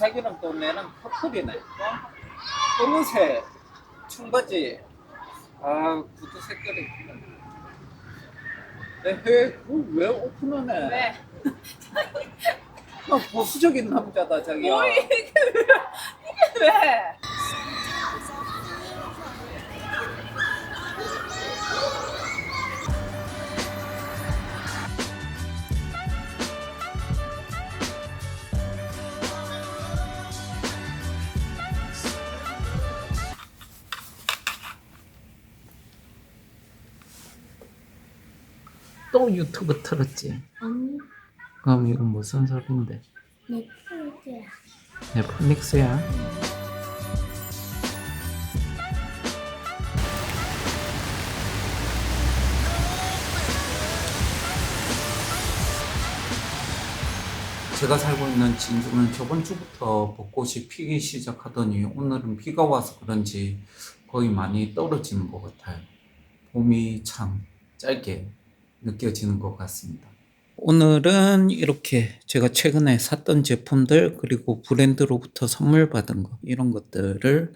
자기랑 또 내랑 커플이네. 검은색 청바지. 아 구두 색깔이. 에헤, 그왜 오픈하네? 왜? 나 보수적인 남자다 자기야. 뭘 이게 왜? 이게 왜? 또 유튜브 틀었지. 아니 그럼 이건 무슨 소린데? 넷플릭스야 넷플릭스야? 제가 살고 있는 진주는 저번 주부터 벚꽃이 피기 시작하더니 오늘은 비가 와서 그런지 거의 많이 떨어지는 것 같아요. 봄이 참 짧게 느껴지는 것 같습니다. 오늘은 이렇게 제가 최근에 샀던 제품들 그리고 브랜드로부터 선물 받은 거 이런 것들을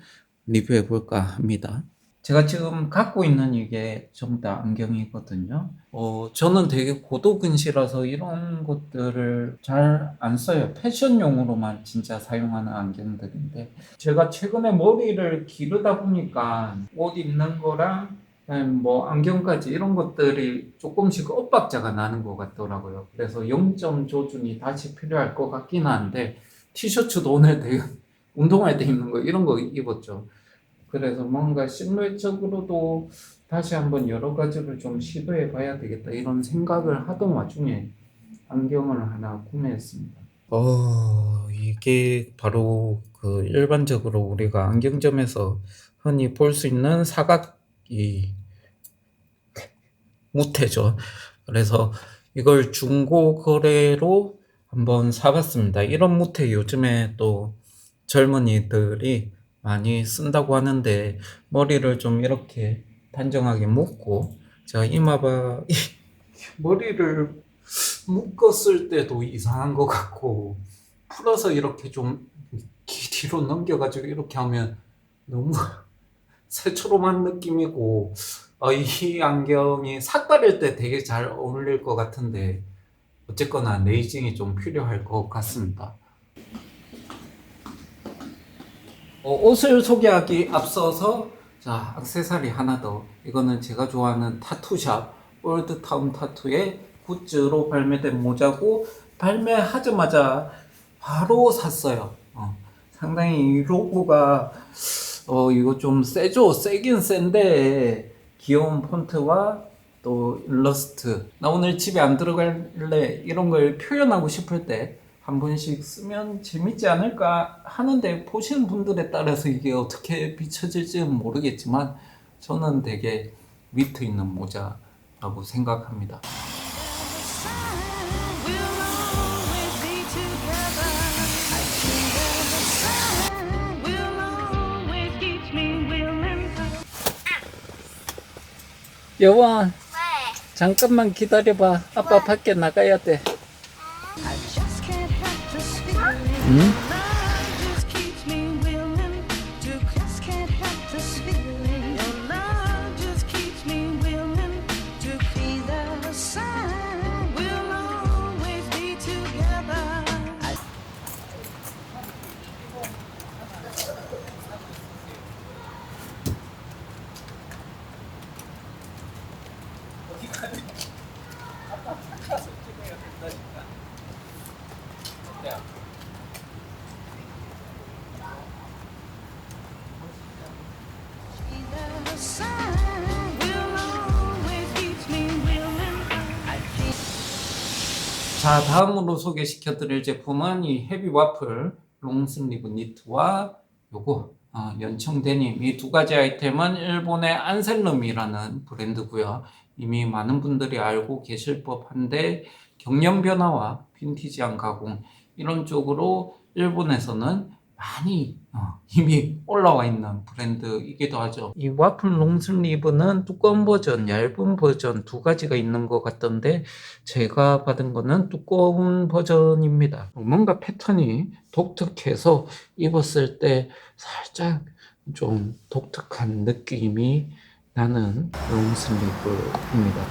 리뷰해 볼까 합니다. 제가 지금 갖고 있는 이게 전부 다 안경이거든요. 어, 저는 되게 고도근시라서 이런 것들을 잘 안 써요. 패션용으로만 진짜 사용하는 안경들인데 제가 최근에 머리를 기르다 보니까 옷 입는 거랑 뭐 안경까지 이런 것들이 조금씩 엇박자가 나는 것 같더라고요. 그래서 0점 조준이 다시 필요할 것 같긴 한데 티셔츠도 오늘 되게 운동할 때 입는 거 이런 거 입었죠. 그래서 뭔가 실루엣적으로도 다시 한번 여러 가지를 좀 시도해 봐야 되겠다 이런 생각을 하던 와중에 안경을 하나 구매했습니다. 어, 이게 바로 그 일반적으로 우리가 안경점에서 흔히 볼 수 있는 사각 이 무태죠. 그래서 이걸 중고 거래로 한번 사봤습니다. 이런 무태 요즘에 또 젊은이들이 많이 쓴다고 하는데 머리를 좀 이렇게 단정하게 묶고 제가 이마바 머리를 묶었을 때도 이상한 것 같고 풀어서 이렇게 좀 기- 뒤로 넘겨가지고 이렇게 하면 너무 새초롬한 느낌이고 어, 이 안경이 삭발일 때 되게 잘 어울릴 것 같은데 어쨌거나 네이징이 좀 필요할 것 같습니다. 어, 옷을 소개하기 앞서서 자 액세서리 하나 더 이거는 제가 좋아하는 타투샵 올드타운 타투의 굿즈로 발매된 모자고 발매하자마자 바로 샀어요. 어, 상당히 이 로고가 어 이거 좀 세죠? 세긴 센데 귀여운 폰트와 또 일러스트. 나 오늘 집에 안 들어갈래. 이런 걸 표현하고 싶을 때 한 번씩 쓰면 재밌지 않을까 하는데 보시는 분들에 따라서 이게 어떻게 비춰질지는 모르겠지만 저는 되게 위트 있는 모자라고 생각합니다. 여원 잠깐만 기다려봐. 아빠 밖에 나가야 돼. 응? 자, 다음으로 소개시켜 드릴 제품은 이 헤비 와플 롱슬리브 니트와 요거 어, 연청 데님 이 두 가지 아이템은 일본의 안셀름이라는 브랜드고요. 이미 많은 분들이 알고 계실 법한데 경련 변화와 빈티지한 가공 이런 쪽으로 일본에서는 많이 어, 이미 올라와 있는 브랜드이기도 하죠. 이 와플 롱슬리브는 두꺼운 버전, 얇은 버전 두 가지가 있는 것 같던데 제가 받은 거는 두꺼운 버전입니다. 뭔가 패턴이 독특해서 입었을 때 살짝 좀 독특한 느낌이 나는 롱슬리브입니다.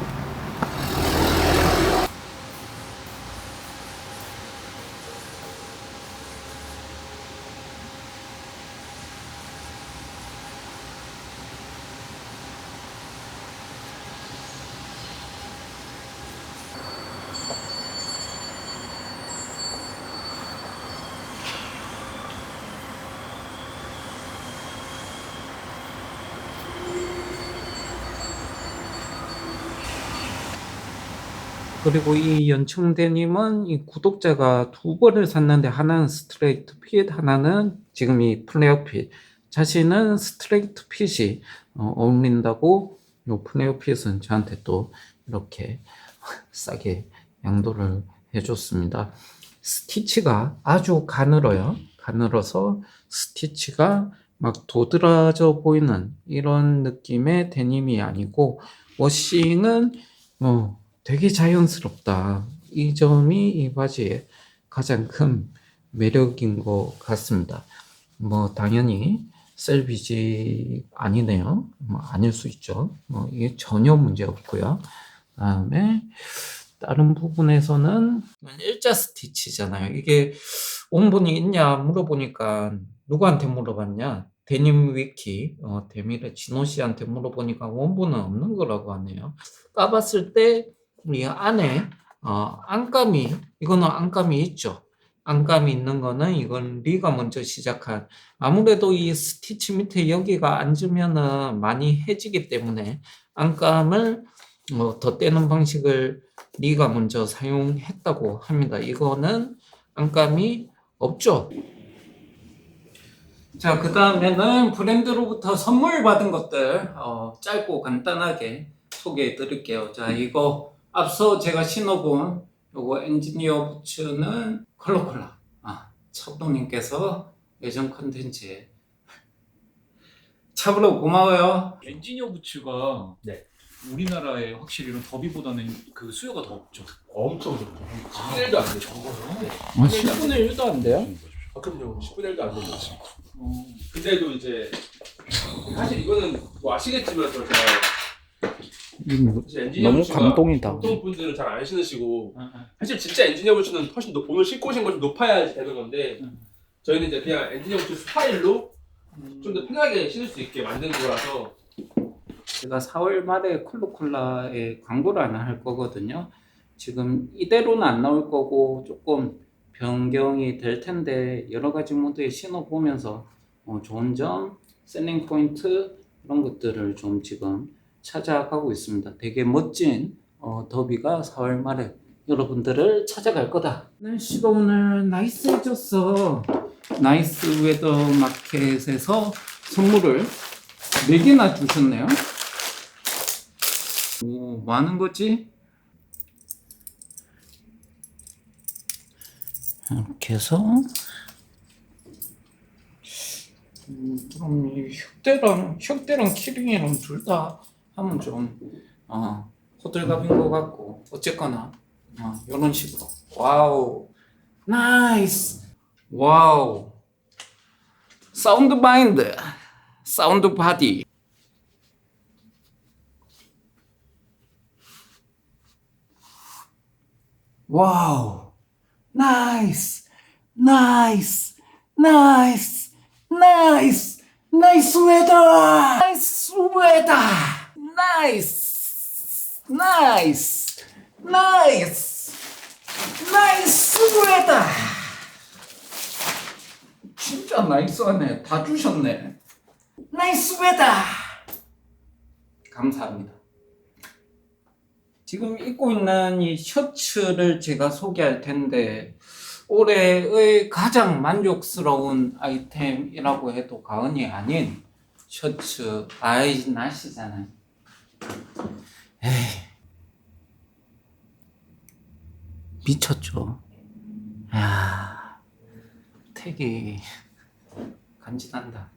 그리고 이 연청대님은 이 구독자가 두 벌을 샀는데 하나는 스트레이트 핏, 하나는 지금 이 플레어 핏. 자신은 스트레이트 핏이 어, 어울린다고 요 플레어 핏은 저한테 또 이렇게 싸게 양도를 해줬습니다. 스티치가 아주 가늘어요. 가늘어서 스티치가 막 도드라져 보이는 이런 느낌의 데님이 아니고 워싱은 뭐 되게 자연스럽다. 이 점이 이 바지의 가장 큰 매력인 것 같습니다. 뭐 당연히 셀비지 아니네요. 뭐 아닐 수 있죠. 뭐 이게 전혀 문제 없고요. 다음에 다른 부분에서는 일자 스티치잖아요. 이게 원본이 있냐 물어보니까 누구한테 물어봤냐? 데님 위키 어, 데밀의 진호 씨한테 물어보니까 원본은 없는 거라고 하네요. 까봤을 때 이 안에 어, 안감이 이거는 안감이 있죠. 안감이 있는 거는 이건 리가 먼저 시작한 아무래도 이 스티치 밑에 여기가 앉으면은 많이 해지기 때문에 안감을 뭐 덧대는 방식을 리가 먼저 사용했다고 합니다. 이거는 안감이 없죠. 자, 그 다음에는 브랜드로부터 선물 받은 것들 어, 짧고 간단하게 소개해 드릴게요. 자, 이거 앞서 제가 신어본 요거 엔지니어 부츠는 컬러콜라. 아, 차브로님께서 예전 컨텐츠에 차브로 고마워요. 엔지니어 부츠가 네. 우리나라에 확실히 이런 더비보다는 그 수요가 더 없죠. 엄청 좋죠. 10분의 1도 안 되죠. 어, 10분의 1도 안 돼요? 아, 그럼요. 10분의 1도 안 되죠. 어, 근데도 이제 사실 이거는 뭐 아시겠지만 저 제가 사실 엔지니어 너무 감동이다. 보통 분들은 잘 안 신으시고. 사실 진짜 엔지니어 부츠는 훨씬 높- 오늘 신고 오신 것좀 높아야 되는 건데 음. 저희는 이제 그냥 엔지니어 부츠 스타일로 음. 좀더 편하게 신을 수 있게 만든 거라서 제가 4월 말에 콜로콜라에 광고를 하나 할 거거든요. 지금 이대로는 안 나올 거고 조금 변경이 될 텐데 여러 가지 모드에 신어 보면서 어, 좋은 점, 셀링 포인트 이런 것들을 좀 지금 찾아가고 있습니다. 되게 멋진 어, 더비가 4월 말에 여러분들을 찾아갈 거다. 날씨가 오늘 나이스해졌어. 나이스 웨더 마켓에서 선물을 4개나 주셨네요. 오, 뭐 하는 거지? 이렇게 해서 음, 그럼 이 혁대랑 혁대랑 키링이랑 둘다 하면 좀 어, 호들갑인 것 같고 어쨌거나 어, 이런 식으로. 와우. 나이스. 와우. 사운드 마인드. 사운드 바디. 와우. 나이스. 나이스. 나이스. 나이스. 나이스 웨더. 나이스 웨더 나이스 나이스 나이스 나이스 웨더 진짜 나이스하네. 다 주셨네. 나이스 웨더 감사합니다. 지금 입고 있는 이 셔츠를 제가 소개할 텐데 올해의 가장 만족스러운 아이템이라고 해도 과언이 아닌 셔츠 아이 날씨잖아요. 에이 미쳤죠. 야 택이 간지난다.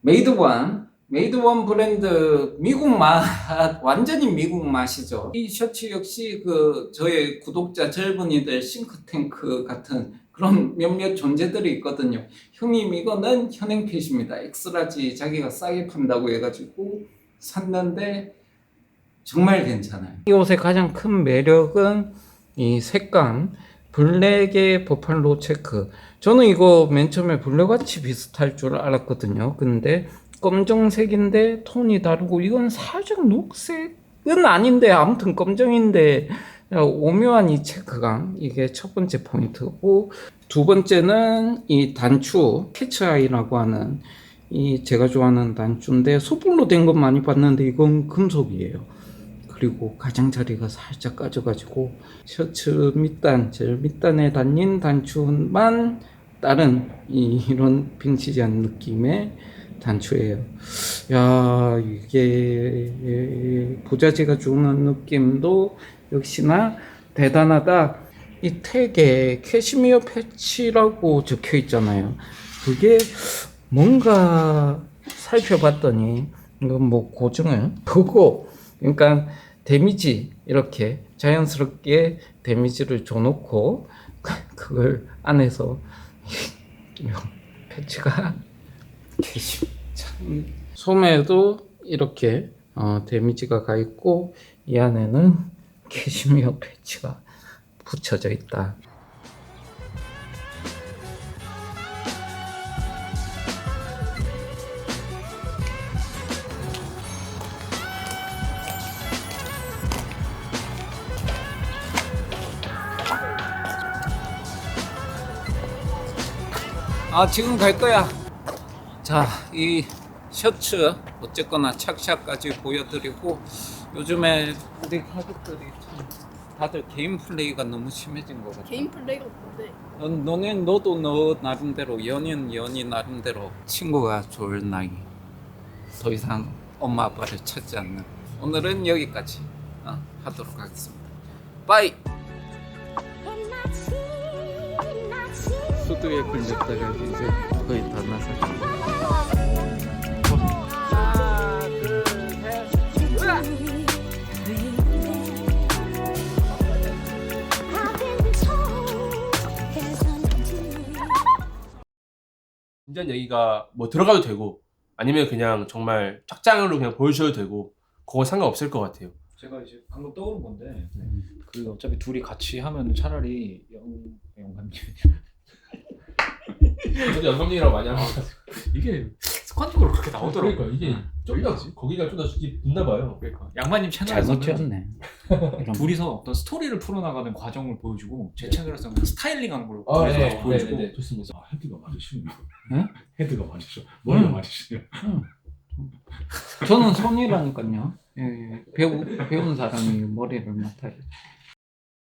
메이드원 메이드원 브랜드 미국 맛 완전히 미국 맛이죠. 이 셔츠 역시 그 저의 구독자 젊은이들 싱크탱크 같은 그런 몇몇 존재들이 있거든요. 형님 이거는 현행핏입니다. 엑스라지 자기가 싸게 판다고 해가지고 샀는데 정말 괜찮아요. 이 옷의 가장 큰 매력은 이 색감 블랙의 버팔로 체크. 저는 이거 맨 처음에 블랙같이 비슷할 줄 알았거든요. 근데 검정색인데 톤이 다르고 이건 살짝 녹색은 아닌데 아무튼 검정인데 오묘한 이 체크감 이게 첫 번째 포인트고 두 번째는 이 단추 캐치아이라고 하는 이 제가 좋아하는 단추인데 숯불로 된 건 많이 봤는데 이건 금속이에요. 그리고 가장자리가 살짝 까져가지고 셔츠 밑단, 제일 밑단에 달린 단추만 다른 이- 이런 빈티지한 느낌의 단추예요. 야 이게 부자재가 주는 느낌도 역시나 대단하다. 이 택에 캐시미어 패치라고 적혀 있잖아요. 그게 뭔가 살펴봤더니 이건 뭐 고증을 보고 그러니까 데미지 이렇게 자연스럽게 데미지를 줘놓고 그걸 안에서 이 패치가 참 소매도 이렇게 어, 데미지가 가 있고 이 안에는 캐시미어 패치가 붙여져 있다. 아 지금 갈 거야. 자, 이 셔츠 어쨌거나 착샷까지 보여드리고 요즘에 우리 가족들이 참 다들 개인 플레이가 너무 심해진 것 같아. 개인 플레이가 없는데 너, 너네 너도 너 나름대로 연인 연이 나름대로 친구가 좋을 나이. 더 이상 엄마 아빠를 찾지 않는. 오늘은 여기까지 어, 하도록 하겠습니다. 빠이. 수두에 걸렸다가 이제 거의 다 나서. 진지한 얘기가 뭐 들어가도 되고 아니면 그냥 정말 착장으로 그냥 보여주셔도 되고 그건 상관없을 것 같아요. 제가 이제 방금 떠오른 건데 그 어차피 둘이 같이 하면 차라리 영 영감님 저도 영감님이라고 많이 하는 것 같아요. 이게 습관적으로 그렇게 나오더라고요. 그러니까 이게 좀 더, 거기가 좀 더 붙나 봐요. 그러니까 양마님 잘못 채널에서는 지었네. 이런 둘이서 어떤 스토리를 풀어나가는 과정을 보여주고 제 채널에서는 그냥 스타일링한 걸 아, 둘이서 네, 보여주고 네, 네, 좋습니다. 아, 헤드가 맞으시네요. 응? 헤드가 맞으셔. 머리가 응. 맞으시네요. 저는 손이라니까요. 예, 예. 배우 배운 사람이 머리를 맡아요.